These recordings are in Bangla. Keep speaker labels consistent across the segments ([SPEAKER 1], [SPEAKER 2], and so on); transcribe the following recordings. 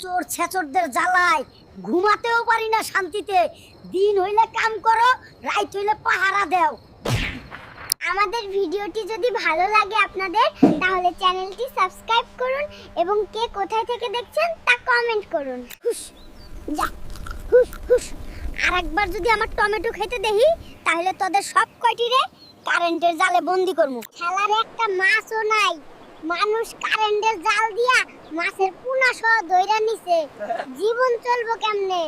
[SPEAKER 1] চোর ছেচরদের জ্বালায়। ঘুমাতেও পারি না শান্তিতে। দিন হইলে কাম করো, রাত হইলে পাহারা দেও।
[SPEAKER 2] আমাদের ভিডিওটি যদি ভালো লাগে আপনাদের, তাহলে চ্যানেলটি সাবস্ক্রাইব করুন এবং কে কোথায় থেকে দেখছেন তা কমেন্ট করুন।
[SPEAKER 1] হুস যা হুস হুস আর একবার যদি আমার টমেটো খেতে দেখি, তাহলে তোদের সব কয়টি রে? কারেন্টের জালে বন্দি করমু।
[SPEAKER 2] খেলার একটা মাছও নাই। মানুষ কারেন্টের জাল দিয়া মাছের পুনা সহ দইরা নিছে। জীবন চলবো কেমনে?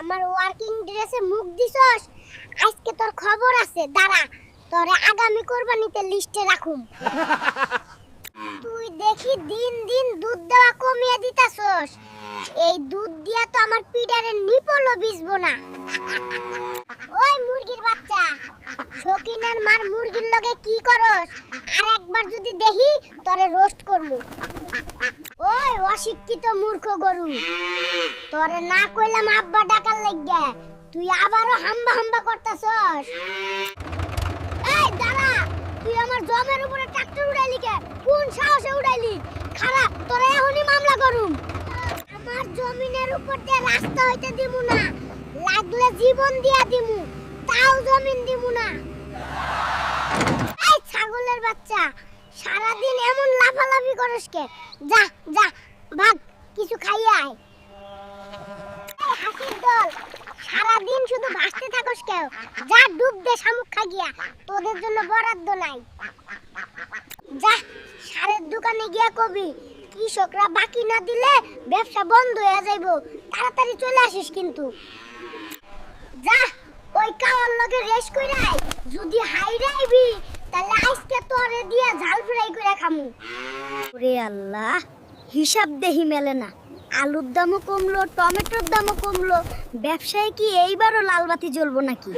[SPEAKER 2] আমার ওয়ার্কিং ড্রেসে মুখ দিছস? আজকে তোর খবর আছে, দাঁড়া। তোরে আগামী কোরবানিতে লিস্টে রাখুম। তুই দেখি দিন দিন দুধ দেওয়া কমিয়ে দিতাছস। এই দুধ দিয়া তো আমার পিডারে নিপলও বিজবো না। ওই মুরগির বাচ্চা শকিনের মার মুরগির লগে কি করস? আর যদি দেখি, তরে রোস্ট করমু। ওই অশিক্ষিত মূর্খ গরু। তোরে না কইলাম আব্বা ডাকার লাগিয়া। তুই আবারও হাম্বা হাম্বা করতাছস। এই, দাঁড়া। তুই আমার জমের উপরে ট্রাক্টর উড়াইলি কে? কোন সাহসে উড়াইলি? খারাপ, তোরে এখনই মামলা করুম। আমার জমিনের উপর দিয়ে রাস্তা হইতে দিমু না। লাগলে জীবন দিয়া দিমু, তাও জমিন দিমু না এই ছাগলের বাচ্চা সারাদিন এমন লাফালাফি করস কে যা যা, ভাগ, কিছু খাইয়ে আয়। হাসির দল, সারাদিন শুধু ভাসতে থাকস কেউ। যা, ডুব দে শামুক তোদের জন্য বরাদ্দ নাই। যা, সারের দোকানে গিয়া কবি। কৃষকরা বাকি না দিলে ব্যবসা বন্ধ হয়ে যাইব। তাড়াতাড়ি চলে আসিস কিন্তু। যা, ওই কাওয়ার লগে রেস আয়। যদি হাইরাইবি তাহলে আজকে তোরে দিয়া ঝাল ফ্রাই করে খামু।
[SPEAKER 1] ওরে আল্লাহ, হিসাব দেহি মেলে না। আলুর দামও কমলো, টমেটোর দামও কমলো। ব্যবসায় কি এইবারও লালবাতি জ্বলবো নাকি?